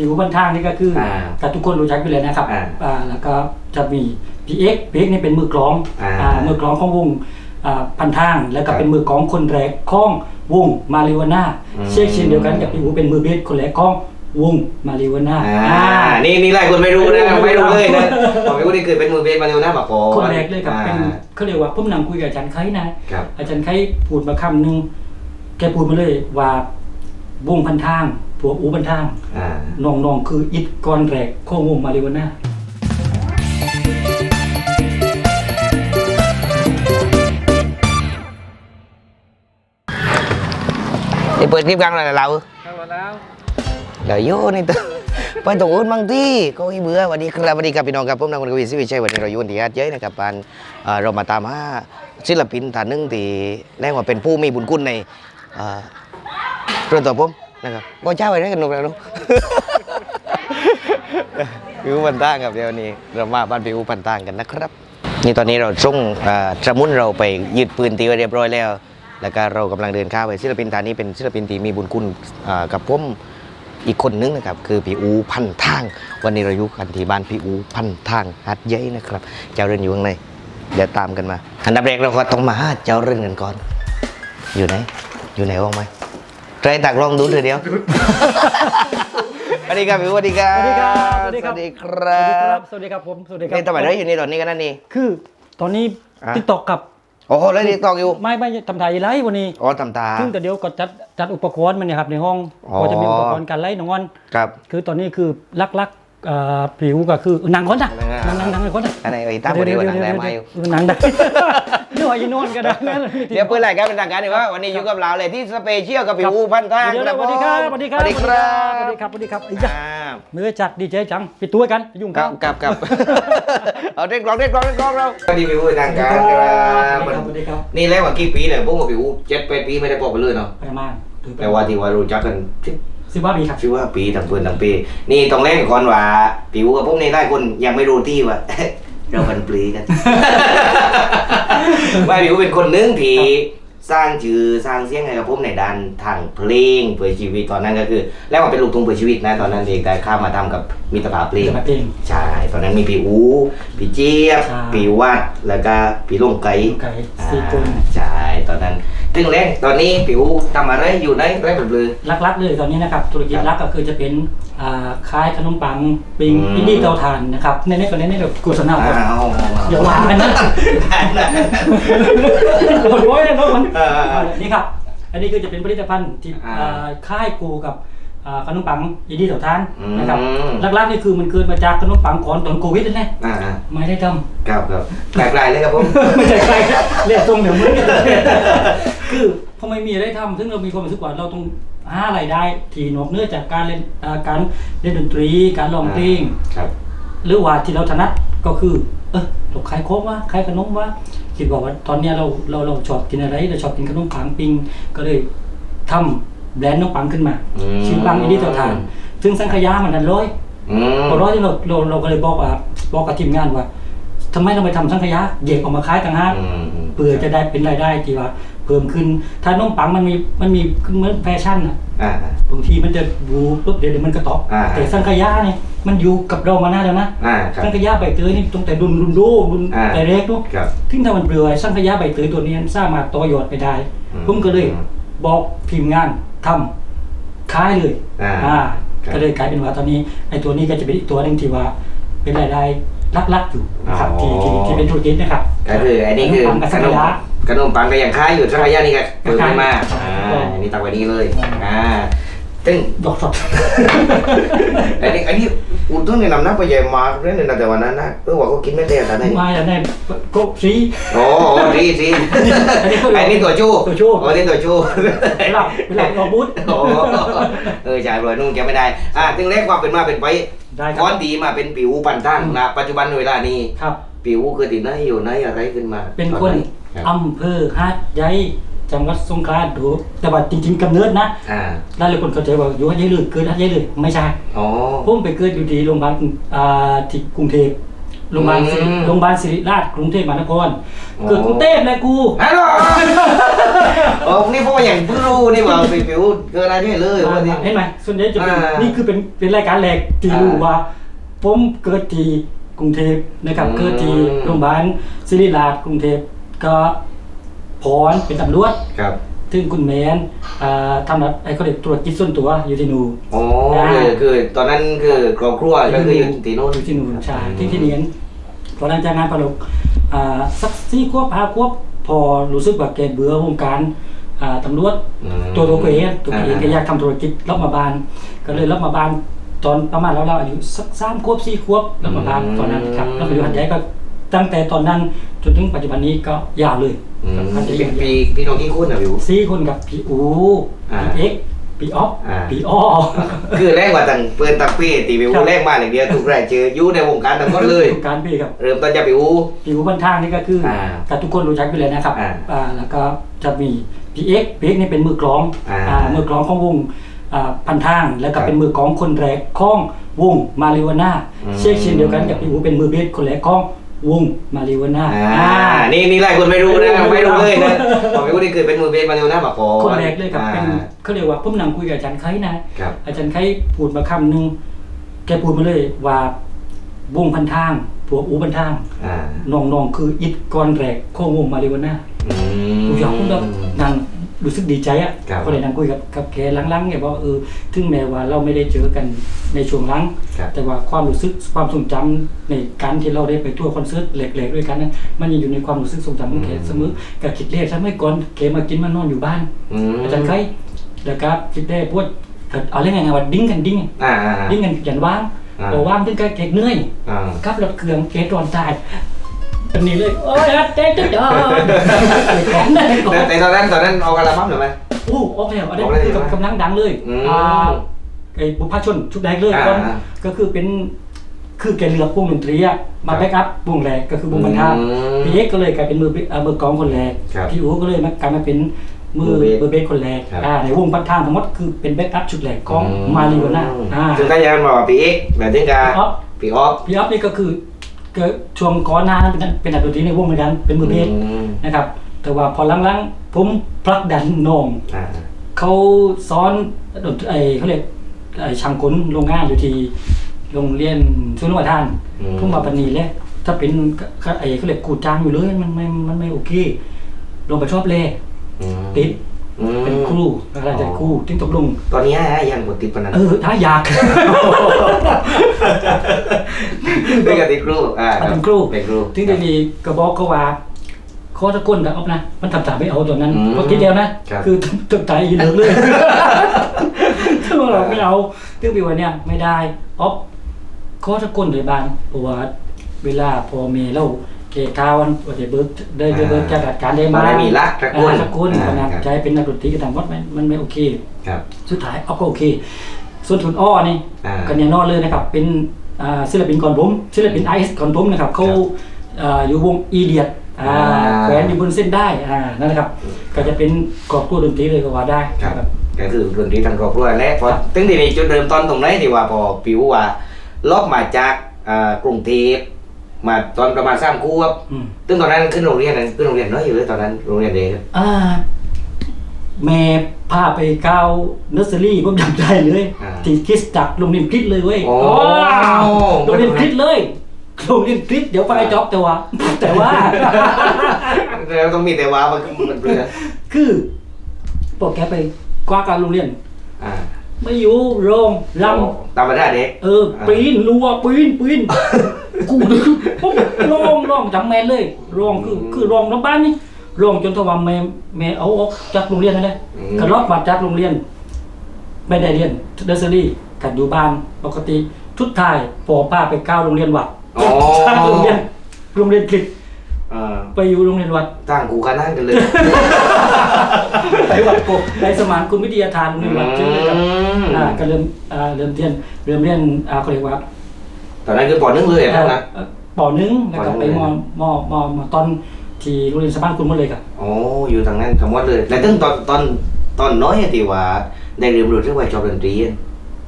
ผิวบนทางนี่ก็คืออาแต่ทุกคนรู้จักไปเลยนะครับอ่าอ่าแล้วก็จะมีพีเอ็กพีเอ็กนี่เป็นมือกลองอ่าอ่ามือกลองของวงอ่าพันทาง แล้วก็ครับเป็นมือกลองคนแรกของวงมาริวาน่าอืม เช่นเช่นเดียวกันกับพี่อูเป็นมือเบสคนแรกของวงมาริวาน่า อ่า นี่นี่หลายคนไม่รู้นะไม่ไม่รู้รู้เลยนะผมไม่รู้นี่คือเป็นมือเบสมาเร็วหน้าปากโกคนแรกเลยครับเป็นอ่าเขาเรียกว่าผมนั่งคุยกับอาจารย์ไคนะ ครับ อาจารย์ไคพูดมาคำหนึงแกพูดมาเลยว่าวงพันทาง พวกอูพันทางอ่าน้องๆคืออิดก้อนแรกของวงมาริวาน่านี่เปิดคลิปกลางเลยเราครับแล้วเดี๋ยวโยนี่ตัวไปตรงอื่นบางที่ก็อีเบื่อวันนี้ครับวันนี้ครับพี่น้องครับผมนางคนกวีศิวิชัยวันนี้เราอยู่ที่หาดเย้ยนะครับปานเอ่อเรามาตามหาศิลปินท่านหนึงที่แรงว่าเป็นผู้มีบุญคุณในเอ่อเรื่องตัวผม นะครับบ่เจ้าไปได้กันหนุกแล้วนุกผิวพันต่างครับเดี๋ยวนี้เรามาบ้านผิวพันต่างกันนะครับ นี่ตอนนี้เราส่งสมุนเราไปยึดปืนตีไว้เรียบร้อยแล้ว แล้วก็เรากำลังเดินข้ามไปศิลปินท่านนี้เป็นศิลปินที่มีบุญคุณกับผมอีกคนนึงนะครับคือพี่อูพันทาง วันนี้เราอยู่กันที่บ้านพี่อูพันทางหัดใหญ่นะครับเจ้าเรือนอยู่ข้างในเดี๋ยวตามกันมา อันดับแรกเราก็ต้องมาหาเจ้าเรือนกันก่อน อยู่ไหนอยู่ไหนว่างไหม ใครตักลองดูเถอะเดียวสวัสดีครับพี่อูสวัสดีครับ สวัสดีครับสวัสดีคสวัสดีครัรับบสวัสดีครับผม สวัสดีครับนี่ทำไมได้อยู่ในตอนนี้กันนั่นนี่ คือตอนนี้อะติ๊กตอกกับ โอ้โหแล้วนี่ตอกอยู่ ไม่ไม่ทำถ่ายไลฟ์วันนี้ อ๋อทำตาซึ่งแต่เดี๋ยวก็จัดจัดอุปกรณ์มันเนี่ยครับในห้องอ๋อก็จะมีอุปกรณ์การไล่น้องวันครับ คือตอนนี้คือลักลักๆเอ่อ ผิวก็คือหนังคนอะหนัหนังงหนังหนังคนอะอันไหนเอ่ยตั้งบริวารหนังได้ไหมอยู่เออหนังได้เดี๋ยวไอ้นอนก็ได้นะเดี๋ยวเปิดรายการเป็นทางการดีว่าวันนี้อยู่กับเราเลยที่สเปเชียลกับพี่อูพันทางเดี๋ยวสวัสดีครับสวัสดีครับสวัสดีครับสวัสดีครับสวัสดีครับไอ้ยะอ่ามือจัดดีเจจังปิดตัวกันยุ่งครัเขาบครับครับเอาเรียกร้องเรียกร้องเรียกร้องเราสวัสดีพี่อูทางการสควัรับสดีครับนี่แล้วว่ากี่ปีเลยพวกกับพี่อูเจ็ดแปดปีไม่ได้พบกันเลยเนาะไปมากถือไปแต่ว่าที่ว่ารู้จักกันสิบ สิบว่าปีครับ ชื่อว่าปีทั้งเพื่อนทั้งปีนี่ต้องเล่นก่อนว่าพี่อูกับพวกนี้ได้คนยังไม่รู้ที่ว่า เราเป็นปลีกัน ว่าพี่อูเป็นคนหนึงที่สร้างชื่อสร้างเสียงให้กับผมในด้านทางเพลงเพื่อชีวิตตอนนั้นก็คือ แล้วมาเป็นลูกทุ่งเพื่อชีวิตนะตอนนั้นเองได้ข้ามมาทำกับมิตรภาพเพลงจะมาเพลง ใช่ ตอนนั้นมีพี่อูพี่เจี๊ยบใช่ พี่วัด แล้วก็พี่ลงไก่ ไก่สี่คนอ่าใช่ ตอนนั้น ถึงแรกตอนนี้พี่อูทำอะไรอยู่ในแรกแบบเลยลักๆเลยตอนนี้นะครับธุรกิจครับหลักก็คือจะเป็นอ่าขายขนมปังปิงอืมอินดี้เตาถ่านนะครับในนี้ก่อนในนี้เดี๋ยวโฆษณาก่อนอ้าวอย่าหวานกันนะโอ้ยเลยเนาะมันนี่ครับ อันนี้คือจะเป็นผลิตภัณฑ์ที่อ่าอ่าค่ายกูกับ อ่าขนมปังอินดี้เตาถ่านอืมนะครับลักๆนี่คือมันเกิดมาจากขนมปังก่อนตอนโควิดนั่นแหละอ่าไม่ได้ทำครับครับแปลกๆเลยครับผม ไม่ใช่ใครเรียกตรงเดี๋ยวมึงคือพอไม่มีอะไรทำซึ่งเรามีความรู้สึกว่าเราต้องหารายได้ที่นอกเหนือจากการเล่นอ่าการเล่นดนตรีการร้องเพลง ครับ หรือว่าที่เราถนัดก็คือ เออเราขายโค้กวะขายขนมวะคิดว่าว่าตอนเนี้ยเราเราเราชอบกินอะไรเราชอบกินขนมปังปิงก็เลยทำ แบรนด์ขนมปังขึ้นมาอืม ชื่อปังอินดี้เตาถ่านซึ่งสังขยามันนันร้อยอืมพอร้อยที่เราเราเราก็เลยบอกว่าบอกกับทีมงานว่าทำไมเราไปทำสังขยาแยกออกมาขายต่างหาก อืมเพื่อจะได้เป็นรายได้ที่ว่าเพิ่มขึ้น ถ้านมปังมันมีมันมีเหมือนแฟชั่นอะอ่า บางทีมันจะบูปุ๊บเดี๋ยวเดี๋ยวมันก็ตอกอ่า แต่สังขยาเนี่ยมันอยู่กับเรามานานแล้วนะอ่าครับ สังขยาใบเตยนี่ตั้งแต่รุ่นรุ่นโดรุ่นอ่า แต่เล็กเนาะครับ ถึงถ้ามันเปลือยสังขยาใบเตยตัวนี้สามารถต่อยอดไปได้ อืมผมก็เลย บอกทีมงานทำขายเลยอ่าอ่าครับก็เลยกลายเป็นว่าตอนนี้ไอ้ตัวนี้ก็จะเป็นอีกตัวหนึ่งที่ว่าเป็นรายได้ลักๆอยู่นะครับอ๋อ ที่ที่ที่เป็นธุรกิจนะครับก็คืออันนี้คือขนมปังกับสังขยาขนมปังก็ยังค้ายอยู่สังขยานี่ก็เปิดไม่มาใช่อ่าอันนี้ตักไว้นี้เลยใช่อ่า ซึ่งดอกสดอันนี้อันนี้อุดต้นในนำหน้าไปใหญ่มากเรื่องนึงนะแต่วันนั้นนะเออว่าเขากินไม่ได้แต่ไหนมาแล้วเนี่ยก็สีโอ้โหดีดีอันนี้คืออันนี้ตัวชู้ตัวชู้โอ้นี่ตัวชู้เวลาเวลาเราบูธโอ้เออจ่ายรวยนุ่งแกไม่ได้ อ่าถึงแรกความเป็นมาเป็นไปได้คก้อรันบดีมาเป็นผิวปันตั้งนะปัจจุบันเวลานี้ ครับผิวคือติดไหนอยู่ไหนอะไรขึ้นมาเป็นตอคนไหครับอำเภอหาดใหญ่ จังหวัดสงขลาดูแต่ว่าจริง ๆกำเนิดนะอ่าหลายๆคนเข้าใจว่าอยู่หาดใหญ่เลยเกิดหาดใหญ่เลยไม่ใช่อ๋อ ผมไปเกิดอยู่ที่โรงพยาบาลอ่าที่กรุงเทพโรงพยาบาลสิริอืม โรงพยาบาลศิริราชกรุงเทพมหานครอ๋อเกิดกรุงเทพเลยกูฮัลโหลโอ้นี่พ่ออย่างเพิ่งรู้นี่ว่าไปผิวเกินอะไรนี่เลยว่าที่เห็นไหมส่วนใหญ่จะเป็นอ่านี่นี่คือเป็นเป็นรายการแรกที่รู้อ่าว่า ผมเกิดที่กรุงเทพนะครับอืม เกิดที่โรงพยาบาลศิริราชกรุงเทพก็ พรเป็นตำรวจครับซึ่งคุณแมนอ่าทำแบบไอ้เขาเรียกตรวจกิจส่วนตัวอยู่ที่นูอ๋อคือคือตอนนั้นคือครอบครัวก็คืออยู่ที่โน่นอยู่ที่นูใช่ที่ที่เนียนพอหลังจากงานปลกอ่าสักสี่ขวบห้าขวบพอรู้สึกว่าแกเบื่อวงการอ่าตำรวจ อืมตัวตัวเองตัวเองอ่าก็อยากทำธุรกิจรับมาบาน ก็เลยรับมาบานตอนประมาณเราเราๆอายุสักสามขวบสี่ขวบรับมาบานตอนนั้นครับแล้วก็อยู่หันใหญ่ก็ตั้งแต่ตอนนั้นจนถึงปัจจุบันนี้ก็ยาวเลย อืมหันใหญ่เป็นปีพี่น้องกี่คนอะพี่อูสี่คนกับพี่อูอ่าพี่เอ็กซ์พี่ออฟอ่า พี่อ้อคือแรกว่าตั้งเปิดตังปีตีพี่ครัอูบแรกมาอย่างเดียวถูกแรกเจออยู่ในวงการทั้งหมดเลย การพี่ครับ เริ่มต้นจากพี่อูพี่อูบันทางนี่ก็คืออาแต่ทุกคนรู้จักไปเลยนะครับอ่าอ่าแล้วก็จะมีพี่เอ็กซ์พี่เอ็กซ์นี่เป็นมือกลองอ่าอ่ามือกลองของวงอ่าพันทาง แล้วก็ครับเป็นมือกลองคนแรกของวงมาริวาน่าอืม เช่นเช่นเดียวกันกับพี่อูเป็นมือเบสคนแรกของ วงมาริวาน่าอ่า นี่นี่หลายคนไม่รู้นะไม่ไม่รู้รู้เลยนะผมไม่รู้นี่คือเป็นมือเบสมาเร็วนะบอกก่อนคนแรกเลยครับเป็นอ่าเขาเรียกว่าผมนั่งคุยกับอาจารย์ไคนะ ครับ อาจารย์ไคพูดมาคำหนึ่งแกพูดมาเลยว่าวงพันทางพวกอูพันทางอ่าน้องๆคืออิดก้อนแรกของวงมาริวาน่า อืม ทุกอย่างผมแบบนาง รู้สึกดีใจอะครับ ก็เลยนางคุยกับกับแกหลังๆเนี่ยว่าเออถึงแม้ว่าเราไม่ได้เจอกันในช่วงหลัง ครับแต่ว่าความรู้สึกความทรงจำในการที่เราได้ไปทัวร์คอนเสิร์ตเล็กๆด้วยกันนะมันยังอยู่ในความรู้สึกทรงจำของแกอืมเสมอกับคิดเลขถ้าไม่ก่อนแกมากินมานอนอยู่บ้าน อืมอาจารย์ไคแล้วก็คิดได้พวดก็เอาเรื่องไงว่าดิ้งกันดิ้งอ่าอ่าอ่า ดิ้งกันยันว่างอ่า พอว่างถึงก็เกเหนื่อยอ่า ขับรถเครื่องเกตอนตาย ตอนนี้เลยโอ้ยเจ๊จุดยอดของนั่นของแต่ตอนนั้นตอนนั้นออกอัลบั้มหรือไม่ โอ้ออกแล้วอันนี้ออกแล้วคือกำลังดังเลยอ่าไอ้บุพชนชุดแรกเลยก็คือเป็นคือแกเลือกวงดนตรีอะมาแบ็กอัพวงแรกก็คือวงบรรทัดพี่เอ็กก็เลยกลายเป็นมือเอ่อมือกองคนแรกพี่อู๋ก็เลยมากลายมาเป็นมือเบสมือเบสคนแรกอ่าในวงบรรทัดทั้งหมดคือเป็นแบ็กอัพชุดแรกของมาริโอน่าอ่าถึงก็ยังบอกว่าปีเอ็กแบบที่กาพี่ออฟปีอฟพี่ออฟนี่ก็คือ กิดช่วงก่อนหน้านั้นเป็นเป็นนักดนตรีในวงเหมือนกันเป็นมือเบสมนะครับ แต่ว่าพอหลังๆผมผลักดันน้องอ่าเขาสอนดนตรีไอเขาเรียกไอช่างกลโรงงานอยู่ที่โรงเรียนชุนวัฒทานอืมพุ่งมาปานนีเลยถ้าเป็นไอเขาเรียกกูจ้างอยู่เลยมันไม่มันไม่โอเคลงไปชอบเล่อืมติดอืม เป็นครูอะไรแต่ครูจึงตกลง ตอนนี้ฮะยังกดติดปานนั้นเออถ้าอยากไม่กติดครูอ่าเป็นครูเป็นครูถึงจะมีกระบอกเขาว่าขอตะก้นกับอ๊อฟนะ มันทำตามไม่เอาตอนนั้นอืมเพราะทีเดียวนะครับคือตึกใจอีเหลืองเลยถ้าเราไม่เอาตึงปีวันเนี้ยไม่ได้อ๊อฟขอตะก้นเลยบานเพราะว่าเวลาพอเมเรา เกะกาวันว่าจะเบิกได้ได้เบิกจากการได้มัมานไม่มีรักตะกุนอ่าตะก้นอ่าขนาดครับใจเป็นนักดนตรีก็ทำวัดมันมันไม่โอเคครับสุดท้ายเอาก็โอเค ส่วนทุนอ้อนี่อ่าก็แน่นอนเลยนะครับ เป็นอ่าศิลปินก่อนผมศิลปินไอซ์ก่อนผมนะครับเขาครับอ่าอยู่วงอีเดียดอ่าอ่าแขวนอยู่บนเส้นได้อ่านั่นนะครับ ก็จะเป็นกรอบกู้ดนตรีเลยก็ว่าได้ครับนะครับก็คือดนตรีทางครอบครัวและพอครับถึงทีนี้จุดเริ่มต้นตรงไหนที่ว่าพอปิวว่าลบมาจากอ่ากรุงเทพ มาตอนประมาณสามขวบอืมซึ่งตอนนั้นขึ้นโรงเรียนนั้นขึ้นโรงเรียนน้อยอยู่เลยตอนนั้นโรงเรียนเด็กอ่า แม่พาไปก้าวเนอร์เซอรี่ผมจำได้เลย อ่า ที่คริสจากโรงเรียนคริสเลยเว้ยโอ้ว้าวโรงเรียนคริสเลยโรงเรียนคริสเดี๋ยวไปจ็อบแต่ว่า แต่ว่า แล้วต้องมีแต่ว่ามันมันเปลือยคือพวกแกไปกว่าการโรงเรียน อ่าไม่อยู่โรงลตามมาได้เด็กำเออ ปีนรัวปีนปีน กูนึกปุ๊บร้องร้องจำแม่นเลยร้องคือคือร้องน้ำบ้านนี่ร้องจนทว่าแม่แม่เอาออกจากโรงเรียนนั่นเลยกระลอกมาจากโรงเรียน ไม่ได้เรียนเดอร์เซอรี่กันอยู่บ้านปกติทุดท้ายพอป้าไปก้าวโรงเรียนวัดอ๋อจากโรงเรียนโรงเรียนคริสอ่าไปอยู่โรงเรียนวัดตั้งกูขนาดกันเลยไปวัดกบในสมานคุณวิทยาทานโรงเรียนวัดเจอกับมอ่าก็เริ่มอ่าเริ่มเรียนเริ่มเรียนอ่าเขาเรียกว่าต อนนั้นคือปอนึงเลยอะนะเอ่อปหนึ่งแล้วก็ไปมปหนึ่งมมมตอนที่โรงเรียนสมานคุณหมดเลยครับโอ้อยู่ทางนั้นทั้งหมดเลย แล้วตั้งตอนตอนตอนน้อยอะที่ว่าได้เรียนรู้เรื่องว่าชอบดนตรีอะ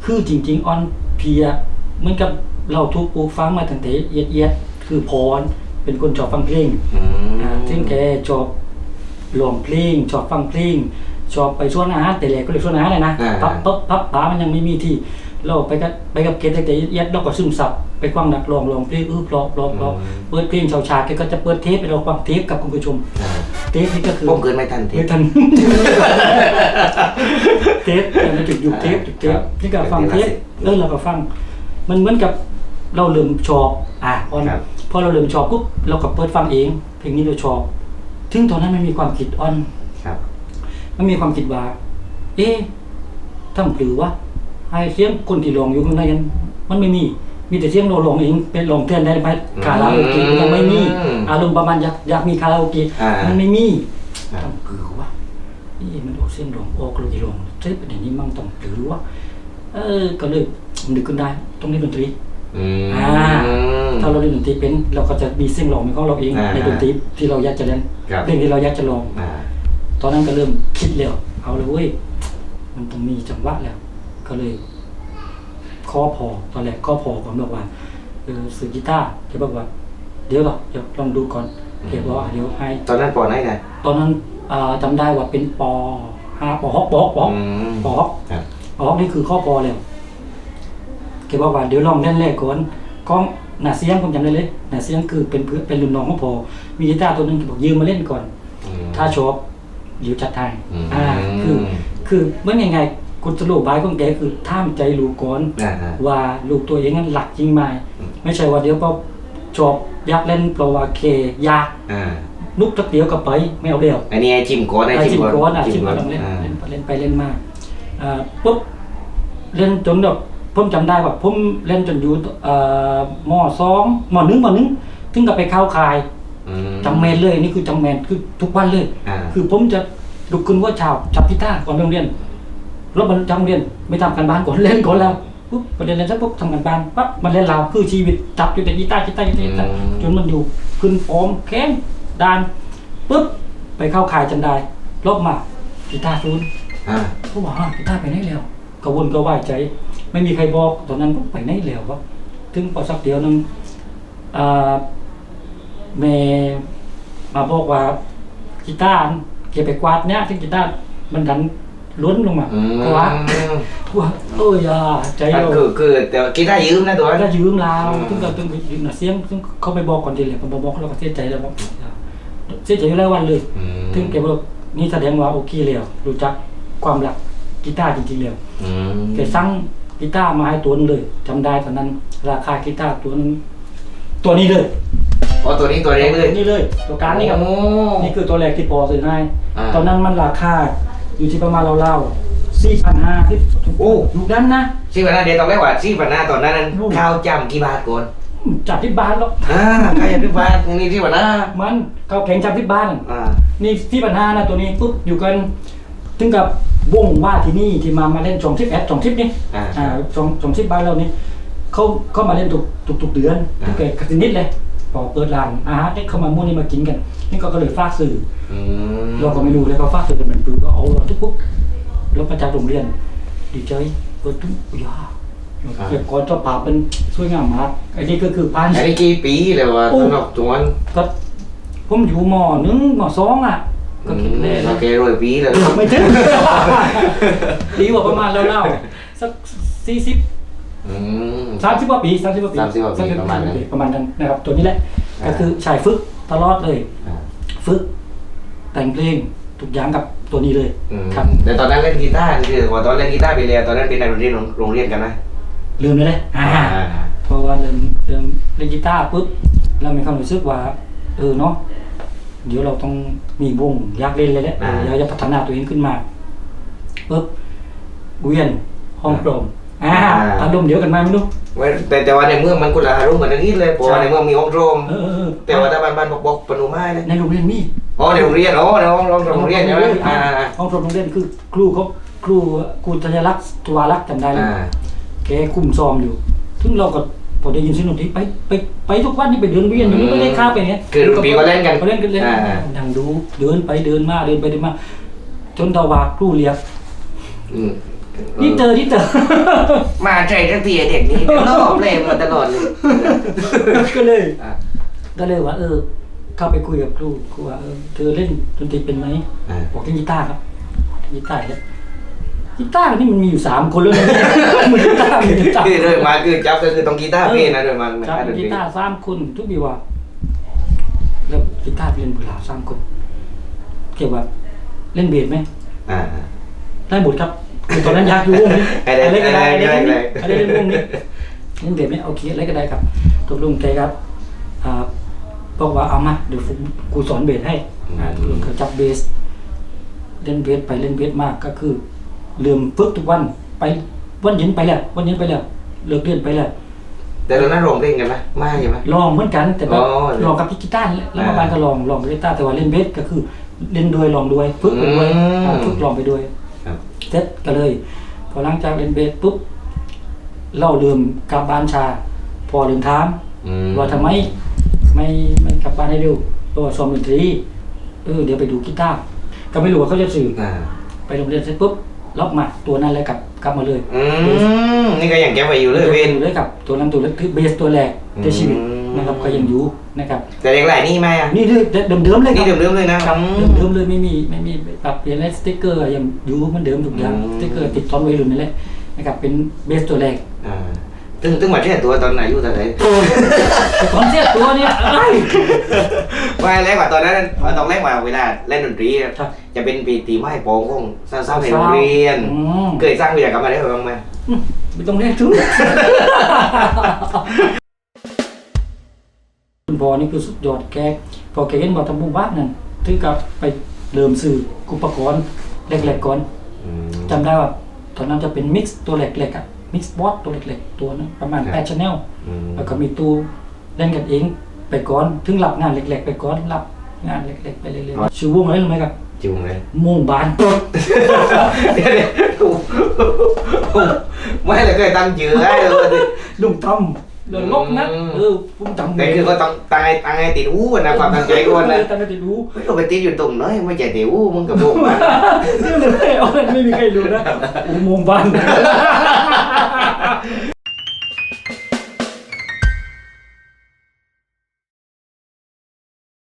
คือจริง ๆออนเพลียเหมือนกับเราทุกปลูกฟังมาตั้งแต่เอียดเอียดๆคือคือพรเป็นคนชอบฟังเพลงอืมอ่าซึ่งแกชอบร้องเพลงชอบฟังเพลงชอบไปชวนอาหารแต่แรกก็เลยชวนอาหารเลยนะอ่าพับพับพับผามันยังไม่มีที่เราไปกับไปกับเกตแต่ยัดดอกก็ซึมซับ ไปฟังนักร้องร้องเพลงอื้อเพราะเพราะเพราะเปิดเพลงชาวชาแกก็จะเปิดเทปไปเราฟังเทปกับคุณผู้ชมอ่าเทปนี่ก็คือผมเกิดไม่ทันเทไม่ปทัน เทปแต่มันจุดอยู่เทปจุดเทปครับนี่ก็ฟังเทปเป็นเทปเออเราก็ฟัง มันเหมือนกับเราเริ่มชอบอะพอครับ พอเราเริ่มชอบปุ๊บเราก็เปิดฟังเอง เพลงนี้เราชอบถึงตอนนั้นมันมีความคิดอ่อน ครับ มันมีความคิดว่า เอ๊ะทำหรือวะให้เสียงคนที่ร้องอยู่ข้างในนั้นมันไม่มี มีแต่เสียงเราร้องเองเป็นร้องแทนได้ไหมคาราโอเกะยังไม่มีอืมอารมณ์ประมาณอยากอยากมีคาราโอเกะอ่ามัมันไม่มีครับทำหรือวะนี่มันออกเสียงร้องออกเราจะร้องใช่ประเด็นนี้มั่งต้องหรือวะเออก็เลยนึกขึ้นได้ต้องเล่นดนตรีอืมอ่าถ้าเราเล่นดนตรีเป็นเราก็จะมีเสียงร้องเป็นของเราเองอ่าในดนตรีที่เราอยากจะเล่นครับเพลงที่เราอยากจะร้องอ่าตอนนั้นก็เริ่มคิดแล้วเอาเลยเว้ยมันต้องมีจังหวะแล้วก็เลย ข้อพอตอนแรกข้อพอผมบอกว่าเออสื่อกีตาร์แกบอกว่า เดี๋ยวก่อนเดี๋ยวลองดูก่อนแกบอกว่าเดี๋ยวให้ ตอนนั้นปอไหนกันตอนนั้นอ่าจำได้ว่าเป็นปห้าปหกปหกปหกอืมปหกครับปหกนี่คือข้อพอแล้วแกบอกว่าเดี๋ยวลองเล่นแรกก่อนก้องหน้าเสียงผมจำได้เลยหน้าเสียงคือเป็นเพื่อนเป็นรุ่นน้องของพอมีกีตาร์ตัวหนึงแกบอกยืมมาเล่นก่อนอืมถ้าชอบเดี๋ยวจัดให้อืมอ่าคือคือเมื่อไงๆ กุศโลบายของแกคือท่ามใจลูกก่อนอ่าอ่าว่าลูกตัวเองนั้นหลักจริงไหมอืม ไม่ใช่ว่าเดี๋ยวพอชอบอยากเล่นเพราะว่าเคอยากอ่านุกตักเดียวก็ไปไม่เอาเดียวอันนี้ไอ้จิมก่อนไอ้ไอ้จิจิมมก่ก้ออนนอะจิจิมมก่ก้ออนนเล่นอ่า เล่นไปเล่นไปเล่นมาอ่าปุ๊บเล่นจนแบบผมจำได้ว่าผมเล่นจนอยู่เอ่อมสองมหนึ่งมหนึ่งถึงกับไปเข้าคายอืมจำแมนเลยนี่คือจำแมนคือทุกวันเลย อ่า คือผมจะลุกขึ้นว่าเช้าจับกีตาร์ก่อนไปโรงเรียน รถมันจำโรงเรียนไม่ทำกันบ้านก่อนเล่นก่อนแล้วปุ๊บประเด็นเรียนเสร็จปุ๊บทำกันบ้านปั๊บมันเล่นเราวคือชีวิตจับอยู่แต่กีตาร์กีตาร์กีตาร์กีตาร์จนมันอยู่ขึ้นฟอร์มแข็งดานปุ๊บไปเข้าค่ายจันได้ลบมากีตาร์ซูนย์อ่าเขาบอกว่ากีตาร์ไปไหนแล้วกระวนกระวายใจ ไม่มีใครบอกตอนนั้นปุ๊บไปไหนแล้ววะถึงพอสักเดียวหนึงอ่าแม่มาบอกว่ากีตาร์เก็บไปกวาดเนี้ยที่กีตาร์มันดัน ล้นลงมาอืมกวาดทั่วเอ้ยอะใจอะเราคือคือแต่ว่ากีตาร์ยืมนะตัวก็ยืมลาวอืมถึงก็ถึงยืมน่ะเสียงซึ่งเขาไปบอกก่อนทีเลยพอบอกเราก็เสียใจแล้วบอกเสียใจอยู่หลายวันเลยอืมถึงแกบอกนี่แสดงว่าโอเคแล้วรู้จักความรักกีตาร์จริงๆแล้วอืมแกสั่งกีตาร์มาให้ตัวนึงเลยจำได้ตอนนั้น ราคากีตาร์ตัวนึงตัวนี้เลยอ๋อตัวนี้ตัวเล็กเลยนี่เลย ตัวกลางนี่ครับโอ้นี่คือตัวแรกที่พอซื้อให้อ่าตอนนั้นมันราคา อยู่ที่ประมาณเราวๆสี่พันห้าที่โอ้อยู่ด้านนะชื่อพันหน้าเดี๋ยวต้องเรียกว่าชื่อพันหน้าตอนนั้นนั้นโอ้ข้าวจำกี่บาทก่อนจับที่บ้านแล้วอ่าข้าวจำกี่บาทนี่ที่พันหน้ามันเขาแข่งจับที่บ้านอ่านี่ที่ปัญหานะตัวนี้ปุ๊บอยู่กัน ถึงกับวงว่าที่นี่ที่มามาเล่นจองทิปแอดจองทิปนี่อ่าอ่าจองจองทิปบ้านเรานี่เขาเขามาเล่นทุกทุกทุกเดือนอ่าทุกเกกนิดเลยพอเปิดร้านอาหารนี่เขามามุ่นี่มากินกัน นี่ก็ก็เลยฟากสื่ออืมเราก็ไม่รู้เลยเขาฟากสื่อกันเป็นปืนก็เอาเราทุกปุ๊บแล้วประจาโรงเรียน ดีใจเปิดทุกยาเก็บก่อนเจ้าป่าเป็นสวยงามมากไอ้นี่ก็คือพัน อันนี้กี่ปีแล้ววะโอ้ สำหรับจวนก็ผมอยู่มหนึ่งมสองอะ ก็คิดเลยโอเครวยปีแล้วไม่ถึง ดีกว่าประมาณแล้วเล่าสักสี่สิบอืม สามสิบกว่าปีสามสิบกว่าปี30กว่าปีประมาณนั้น ประมาณนั้นนะครับ ตัวนี้แหละอ่าก็คือชายฝึกตลอดเลยอ่า ฝึกแต่งเพลงทุกอย่างกับตัวนี้เลยอืมครับแต่ตอนนั้นเล่นกีตาร์นี่คือว่าตอนเล่นกีตาร์ไปแล้วตอนนั้นเป็นนักดนตรีโรงโรงเรียนกันไหมลืมเลยเลยอ่าอ่าเพราะว่าเริ่มเริ่มเล่นกีตาร์ปุ๊บเรามีความรู้สึกว่าเออเนาะเดี๋ยวเราต้องมีวงอยากเล่นเลยแหละเอออยากจะพัฒนาตัวเองขึ้นมาปุ๊บเวียนห้องกลม อ่าอารมณ์เดียวกันไหมไม่รู้เว้ยแต่แต่ว่าในเมืองมันคนละอารมณ์เหมือนกันนี่เลยเพราะว่าใช่ในเมืองมีห้องโถงเออเออเออแต่ว่าถ้าบ้านบ้านบอกบอกปนุไม้เลยในโรงเรียนมีอ๋อในโรงเรียนอ๋อในห้องโรงโรงเรียนใช่ไหมอ่าอ่าห้องโรงเรียนคือครูเขาครูครูธัญลักษณ์ทวารักษ์จำได้เลยอ่าแกคุมซ้อมอยู่ซึ่งเราก็พอได้ยินเสียงดนตรีไปไปไปทุกวันนี่ไปเดินเวียนอยู่นี่ไม่ได้ข้ามไปเนี่ยคือรุ่นพี่ก็เล่นกันก็เล่นกันเล่นอ่าอ่าดังดูเดินไปเดินมาเดินไปเดินมาจนตะวาครูเรียก อืมนี่เจอนี่เจอ มาใจตั้งแต่เด็กนี่เดี๋ยวล่อเพลงมาตลอดเลยก็เลย อ่าก็เลยว่า เออ เข้าไปคุยกับครูครูว่าเออเธอเล่นดนตรีเป็นไหมอ่า บอกเล่นกีตาร์ครับกีตาร์เนี่ยกีตาร์นี่มันมีอยู่สามคนเลยนะมือกีตาร์มือกีตาร์ คือเดินมาคือจับก็คือต้องกีตาร์พี่นะเดินมาครับดนตกีรีตาร์สามคนทุกปีว่าแล้วกีตาร์เล่นเวลาสามคนเกี่ยวกับเล่นเบสไหมอ่า ได้หมดครับคือ ตอนนั้นอยากอยู่วงนี้อะไรอะไรก็ได้อะอะไรไรก็ก็ได้ได้อะไรเล่นวงนี้เล่นเบสไหมโอเคอะไรก็ได้ครับตกลงใจครับอ่าบอกว่าเอามาเดี๋ยวผมกูสอนเบสให้อ่าตกลงก็จับเบสเล่นเบสไปเล่นเบสมากก็คือเริ่มฝึกทุกวันไปวันเย็นไปแล้ววันเย็นไปแล้วเลิกเรียนไปแล้วแต่ตอนนั้นร้องเพลงกันไหมไม่ใช่ไหมลองเหมือนกันแต่แบบอ๋อลองกับพี่กีตาร์นี่แหละแล้วมาอ่าบานก็ลองลองกีตาร์แต่ว่าเล่นเบสก็คือ เล่นด้วยลองด้วยฝึกไปด้วยอืมอ่าฝึกลองไปด้วยครับ เสร็จก็เลยพอหลังจากเล่นเบสปุ๊บเราเริ่มกลับบ้านชา พอเริ่มถามอืมว่าทำไมไม่ไม่กลับบ้านให้เร็วเพราะว่าซ้อมดนตรีเออเดี๋ยวไปดูกีตาร์ก็ไม่รู้ว่าเขาจะสื่ออ่าไปโรงเรียนเสร็จปุ๊บล็อกมาตัวนั้นเลยกลับกลับมาเลยอืมนี่ก็ยังแก้ไปอยู่เลยเวน เลยกับตัวนั้นตัวแรกคือเบสตัวแรกในชีวิต อืม นะครับก็ยังอยู่นะครับแต่เด็กหลายนี่ไหมอะนี่คือเดิมเดิมๆเลยคนี่รับเดิมๆเลยนะครับเดิมๆเลยไม่มีไม่มีปรับเปลี่ยนและสติ๊กเกอร์ยังอยู่เหมือนเดิมทุกอย่างอืมสติ๊กเกอร์ติดตอนวัยรุ่นนี่แหละนะครับเป็นเบสตัวแรกอ่าตึ้งตึ้งมาแค่ตัวตอนอายุเท่าไหร่แต่ตอนเสียตัวเนี่ยเอ้ยไม่แรกกว่าตอนนั้นตอนแรกกว่าเวลาเล่นดนตรีอะครับจะเป็นปีตีไม้โปองของสร้างๆในโรงเรียนอืมเคยสร้างวิทยากรรมอะไรบ้างไหมอืมไม่ต้องเรียกถึง คุณพ่อนี่คือสุดยอดแกพอแกเห็นบอกทำบุญบ้านนั่นถึงกับไปเริ่มซื้ออุปกรณ์เล็กๆก่อนอืมจำได้ว่าตอนนั้นจะเป็นมิกซ์ตัวเล็กๆอะมิกซ์บอสตัวเล็กๆตัวนึงประมาณครับแปดชแนลอืมแล้วก็มีตู้เล่นกันเองไปก่อนถึงรับงานเล็กๆ ไปก่อนรับงานเล็กๆไปเรื่อยๆชื่อวงอะไรรู้ไหมครับจุงเลยโมงบานเดี๋ยวเดี๋ยวไม่เลยเคยตั้งชื่อให้เลยลุงทำ เดินงกนะเออผมจำแต่คือก็ต้องตายตายติดอู้นะความตั้งใจอ้วนนะตายติดอู้ไม่ก็ไปติดอยู่ตรงมน้อยไม่ใช่ติดอู้มึงกับพวกมันเรื่องเลยไม่มีใครรู้นะอุโมงบ้าน